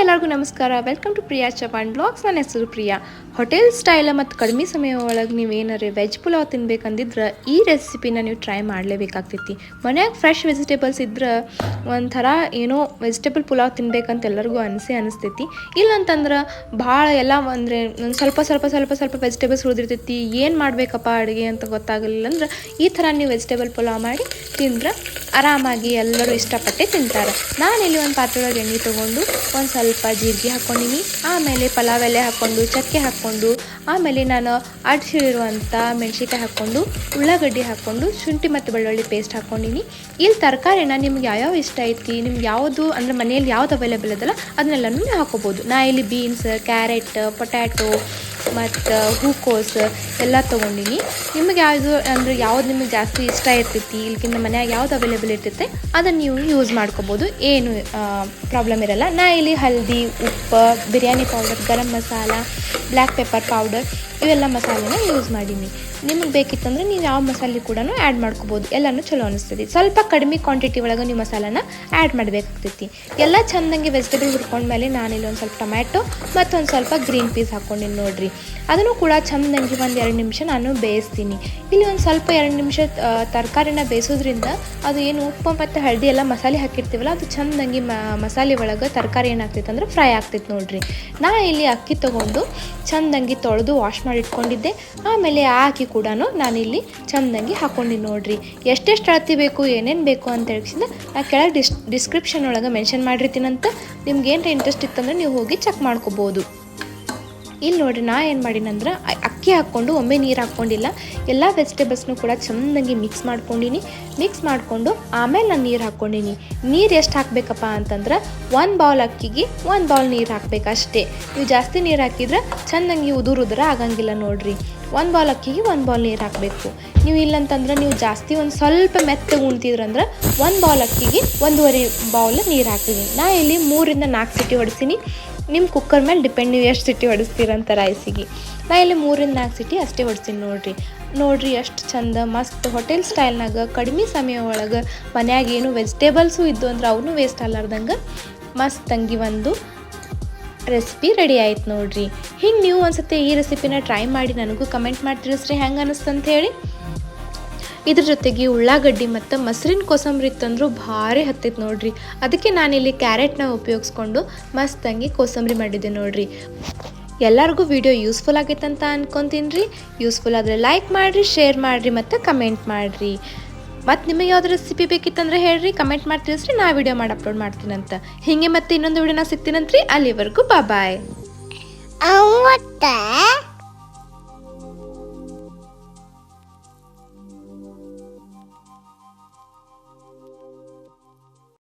ಎಲ್ಲರಿಗೂ ನಮಸ್ಕಾರ. Welcome to Priya Chapan blogs ನನ್ನ ಹೆಸರು ಪ್ರಿಯಾ. ಹೋಟೆಲ್ ಸ್ಟೈಲ್ ಮತ್ತು ಕಡಿಮೆ ಸಮಯ ಒಳಗೆ ನೀವು ಏನಾರೇ ವೆಜ್ ಪುಲಾವ್ ತಿನ್ಬೇಕಂದಿದ್ರೆ ಈ ರೆಸಿಪಿನ ನೀವು ಟ್ರೈ ಮಾಡಲೇಬೇಕಾಗ್ತೈತಿ. ಮನ್ಯಾಗ ಫ್ರೆಶ್ ವೆಜಿಟೇಬಲ್ಸ್ ಇದ್ರೆ ಒಂಥರ ಏನೋ ವೆಜಿಟೇಬಲ್ ಪುಲಾವ್ ತಿನ್ಬೇಕಂತ ಎಲ್ಲರಿಗೂ ಅನಿಸೇ ಅನಿಸ್ತೈತಿ. ಇಲ್ಲಂತಂದ್ರೆ ಭಾಳ ಎಲ್ಲ ಅಂದರೆ ಒಂದು ಸ್ವಲ್ಪ ಸ್ವಲ್ಪ ಸ್ವಲ್ಪ ಸ್ವಲ್ಪ ವೆಜಿಟೇಬಲ್ಸ್ ಉಳಿದಿರ್ತೈತಿ. ಏನು ಮಾಡಬೇಕಪ್ಪ ಅಡುಗೆ ಅಂತ ಗೊತ್ತಾಗಲಿಲ್ಲ ಅಂದ್ರೆ ಈ ಥರ ನೀವು ವೆಜಿಟೇಬಲ್ ಪುಲಾವ್ ಮಾಡಿ ತಿಂದ್ರೆ ಆರಾಮಾಗಿ ಎಲ್ಲರೂ ಇಷ್ಟಪಟ್ಟು ತಿಂತಾರೆ. ನಾನಿಲ್ಲಿ ಒಂದು ಪಾತ್ರೆಯೊಳಗೆ ಎಣ್ಣೆ ತೊಗೊಂಡು ಒಂದು ಸ್ವಲ್ಪ ಜೀರಿಗೆ ಹಾಕ್ಕೊಂಡಿನಿ ಆಮೇಲೆ ಪಲಾವ್ ಎಲೆ ಹಾಕ್ಕೊಂಡು ಚಕ್ಕೆ ಹಾಕ್ಕೊಂಡು ಆಮೇಲೆ ನಾನು ಅಡ್ಸಿರುವಂಥ ಮೆಣಸಿನ್ಕಾಯಿ ಹಾಕ್ಕೊಂಡು ಉಳ್ಳಾಗಡ್ಡಿ ಹಾಕ್ಕೊಂಡು ಶುಂಠಿ ಮತ್ತು ಬೆಳ್ಳುಳ್ಳಿ ಪೇಸ್ಟ್ ಹಾಕ್ಕೊಂಡಿನಿ ಇಲ್ಲಿ ತರಕಾರಿನ ನಿಮ್ಗೆ ಯಾವ್ಯಾವ ಇಷ್ಟ ಐತಿ, ನಿಮ್ಗೆ ಯಾವುದು ಅಂದರೆ ಮನೆಯಲ್ಲಿ ಯಾವ್ದು ಅವೈಲೇಬಲ್ ಅದಲ್ಲ, ಅದನ್ನೆಲ್ಲನೂ ಹಾಕೋಬೋದು. ನಾ ಇಲ್ಲಿ ಬೀನ್ಸ್ ಕ್ಯಾರೆಟ್ ಪೊಟ್ಯಾಟೊ ಮತ್ತು ಹೂಕೋಸು ಎಲ್ಲ ತೊಗೊಂಡಿನಿ. ನಿಮಗೆ ಯಾವುದು ಅಂದರೆ ಯಾವ್ದು ನಿಮಗೆ ಜಾಸ್ತಿ ಇಷ್ಟ ಇರ್ತೈತಿ ಇಲ್ಲಿಗಿಂತ ಮನ್ಯಾಗ ಯಾವ್ದು ಅವೈಲೇಬಲ್ ಇರ್ತೈತೆ, ಅದನ್ನು ನೀವು ಯೂಸ್ ಮಾಡ್ಕೋಬೋದು. ಏನು ಪ್ರಾಬ್ಲಮ್ ಇರಲ್ಲ. ನಾ ಇಲ್ಲಿ ಹಲ್ದಿ, ಉಪ್ಪು, biryani powder garam masala black pepper powder ಇವೆಲ್ಲ ಮಸಾಲೆನ ಯೂಸ್ ಮಾಡೀನಿ. ನಿಮಗೆ ಬೇಕಿತ್ತಂದ್ರೆ ನೀವು ಯಾವ ಮಸಾಲೆ ಕೂಡ ಆ್ಯಡ್ ಮಾಡ್ಕೋಬೋದು. ಎಲ್ಲನೂ ಚಲೋ ಅನಿಸ್ತೈತಿ ಸ್ವಲ್ಪ ಕಡಿಮೆ ಕ್ವಾಂಟಿಟಿ ಒಳಗೆ ನೀವು ಮಸಾಲೆನ ಆ್ಯಡ್ ಮಾಡಬೇಕಾಗ್ತೈತಿ. ಎಲ್ಲ ಚಂದಂಗೆ ವೆಜಿಟೇಬಲ್ ಹುರ್ಕೊಂಡ್ಮೇಲೆ ನಾನಿಲ್ಲಿ ಒಂದು ಸ್ವಲ್ಪ ಟೊಮ್ಯಾಟೊ ಮತ್ತು ಒಂದು ಸ್ವಲ್ಪ ಗ್ರೀನ್ ಪೀಸ್ ಹಾಕ್ಕೊಂಡಿನಿ ನೋಡಿರಿ. ಅದನ್ನು ಕೂಡ ಚಂದಂಗೆ ಒಂದು ಎರಡು ನಿಮಿಷ ನಾನು ಬೇಯಿಸ್ತೀನಿ. ಇಲ್ಲಿ ಒಂದು ಸ್ವಲ್ಪ ಎರಡು ನಿಮಿಷ ತರಕಾರಿನ ಬೇಯಿಸೋದ್ರಿಂದ ಅದು ಏನು ಉಪ್ಪು ಮತ್ತು ಹಳದಿ ಎಲ್ಲ ಮಸಾಲೆ ಹಾಕಿರ್ತೀವಲ್ಲ, ಅದು ಚಂದಂಗೆ ಮಸಾಲೆ ಒಳಗೆ ತರಕಾರಿ ಏನಾಗ್ತೈತೆ ಅಂದ್ರೆ ಫ್ರೈ ಆಗ್ತೈತೆ ನೋಡಿರಿ. ನಾ ಇಲ್ಲಿ ಅಕ್ಕಿ ತೊಗೊಂಡು ಚಂದಂಗೆ ತೊಳೆದು ವಾಶ್ ಮಾಡಿ ಇಟ್ಕೊಂಡಿದ್ದೆ ಆಮೇಲೆ ಅಕ್ಕಿ ಕೂಡ ನಾನಿಲ್ಲಿ ಚಂದಂಗಿ ಹಾಕ್ಕೊಂಡಿನಿ ನೋಡ್ರಿ. ಎಷ್ಟೆಷ್ಟು ಅಳತಿ ಬೇಕು, ಏನೇನು ಬೇಕು ಅಂತ ಹೇಳಿಸಿದ ನಾ ಕೆಳಗೆ ಡಿಸ್ ಡಿಸ್ಕ್ರಿಪ್ಷನ್ ಒಳಗೆ ಮೆನ್ಷನ್ ಮಾಡಿರ್ತೀನಂತ ನಿಮ್ಗೆ ಏನರ ಇಂಟ್ರೆಸ್ಟ್ ಇತ್ತಂದ್ರೆ ನೀವು ಹೋಗಿ ಚೆಕ್ ಮಾಡ್ಕೋಬೋದು. ಇಲ್ಲಿ ನೋಡ್ರಿ ನಾ ಏನು ಮಾಡೀನಂದ್ರೆ ಅಕ್ಕಿ ಹಾಕ್ಕೊಂಡು, ಒಮ್ಮೆ ನೀರು ಹಾಕ್ಕೊಂಡಿಲ್ಲ, ಎಲ್ಲ ವೆಜಿಟೇಬಲ್ಸ್ನು ಕೂಡ ಚೆಂದಂಗೆ ಮಿಕ್ಸ್ ಮಾಡ್ಕೊಂಡಿನಿ. ಮಿಕ್ಸ್ ಮಾಡಿಕೊಂಡು ಆಮೇಲೆ ನಾನು ನೀರು ಹಾಕ್ಕೊಂಡಿನಿ. ನೀರು ಎಷ್ಟು ಹಾಕಬೇಕಪ್ಪ ಅಂತಂದ್ರೆ, ಒಂದು ಬೌಲ್ ಅಕ್ಕಿಗೆ ಒಂದು ಬೌಲ್ ನೀರು ಹಾಕ್ಬೇಕು ಅಷ್ಟೇ. ನೀವು ಜಾಸ್ತಿ ನೀರು ಹಾಕಿದ್ರೆ ಚೆಂದಂಗೆ ಉದುರು ಉದುರ ಆಗಂಗಿಲ್ಲ ನೋಡ್ರಿ. ಒಂದು ಬೌಲ್ ಅಕ್ಕಿಗೆ ಒಂದು ಬೌಲ್ ನೀರು ಹಾಕಬೇಕು. ನೀವು ಇಲ್ಲಂತಂದ್ರೆ ನೀವು ಜಾಸ್ತಿ ಒಂದು ಸ್ವಲ್ಪ ಮೆತ್ತಗೆ ಉಣ್ತಿದ್ರಂದ್ರೆ, ಒಂದು ಬೌಲ್ ಅಕ್ಕಿಗೆ ಒಂದೂವರೆ ಬೌಲ್ ನೀರು ಹಾಕ್ತೀನಿ. ನಾ ಇಲ್ಲಿ ಮೂರಿಂದ ನಾಲ್ಕು ಸಿಟಿ ಹೊಡಿತೀನಿ ನಿಮ್ಮ ಕುಕ್ಕರ್ ಮೇಲೆ ಡಿಪೆಂಡ್ ನೀವು ಎಷ್ಟು ಸಿಟಿ ಹೊಡಿಸ್ತೀರಂತ ರೈಸಿಗೆ ನಾ ಇಲ್ಲಿ ಮೂರಿಂದ ನಾಲ್ಕು ಸಿಟಿ ಅಷ್ಟೇ ಹೊಡಿಸ್ತೀನಿ ನೋಡಿರಿ. ನೋಡ್ರಿ ಎಷ್ಟು ಚಂದ, ಮಸ್ತ್ ಹೋಟೆಲ್ ಸ್ಟೈಲ್ನಾಗ ಕಡಿಮೆ ಸಮಯ ಒಳಗೆ ಮನ್ಯಾಗ ಏನು ವೆಜಿಟೇಬಲ್ಸು ಇದ್ದು ಅಂದ್ರೆ ಅವನು ವೇಸ್ಟ್ ಆಗ್ಲಾರ್ದಂಗೆ ಮಸ್ತ್ ತಂಗಿ ಒಂದು ರೆಸಿಪಿ ರೆಡಿ ಆಯ್ತು ನೋಡ್ರಿ. ಹಿಂಗೆ ನೀವು ಒಂದ್ಸತಿ ಈ ರೆಸಿಪಿನ ಟ್ರೈ ಮಾಡಿ ನನಗೂ ಕಮೆಂಟ್ ಮಾಡಿ ತಿಳಿಸ್ರಿ, ಹೆಂಗೆ ಅನ್ನಿಸ್ತಂತ ಹೇಳಿ. ಇದ್ರ ಜೊತೆಗೆ ಉಳ್ಳಾಗಡ್ಡಿ ಮತ್ತು ಮೊಸರಿನ ಕೋಸಂಬರಿ ತಂದರೂ ಭಾರಿ ಹತ್ತೈತೆ ನೋಡ್ರಿ. ಅದಕ್ಕೆ ನಾನಿಲ್ಲಿ ಕ್ಯಾರೆಟ್ನ ಉಪಯೋಗಿಸ್ಕೊಂಡು ಮಸ್ತಂಗಿ ಕೋಸಂಬರಿ ಮಾಡಿದ್ದೆ ನೋಡ್ರಿ. ಎಲ್ಲರಿಗೂ ವಿಡಿಯೋ ಯೂಸ್ಫುಲ್ ಆಗೈತೆ ಅಂತ ಅನ್ಕೊತೀನಿ. ರೀ ಯೂಸ್ಫುಲ್ ಆದರೆ ಲೈಕ್ ಮಾಡಿರಿ, ಶೇರ್ ಮಾಡಿರಿ ಮತ್ತು ಕಮೆಂಟ್ ಮಾಡಿರಿ. ಮತ್ತು ನಿಮಗೆ ಯಾವ್ದು ರೆಸಿಪಿ ಬೇಕಿತ್ತಂದ್ರೆ ಹೇಳ್ರಿ, ಕಮೆಂಟ್ ಮಾಡಿ ತಿಳಿಸ್ರಿ, ನಾ ವಿಡಿಯೋ ಮಾಡಿ ಅಪ್ಲೋಡ್ ಮಾಡ್ತೀನಂತ. ಹೀಗೆ ಮತ್ತೆ ಇನ್ನೊಂದು ವಿಡಿಯೋನ ಸಿಗ್ತೀನಂತ್ರಿ. ಅಲ್ಲಿವರೆಗೂ ಬಾಯ್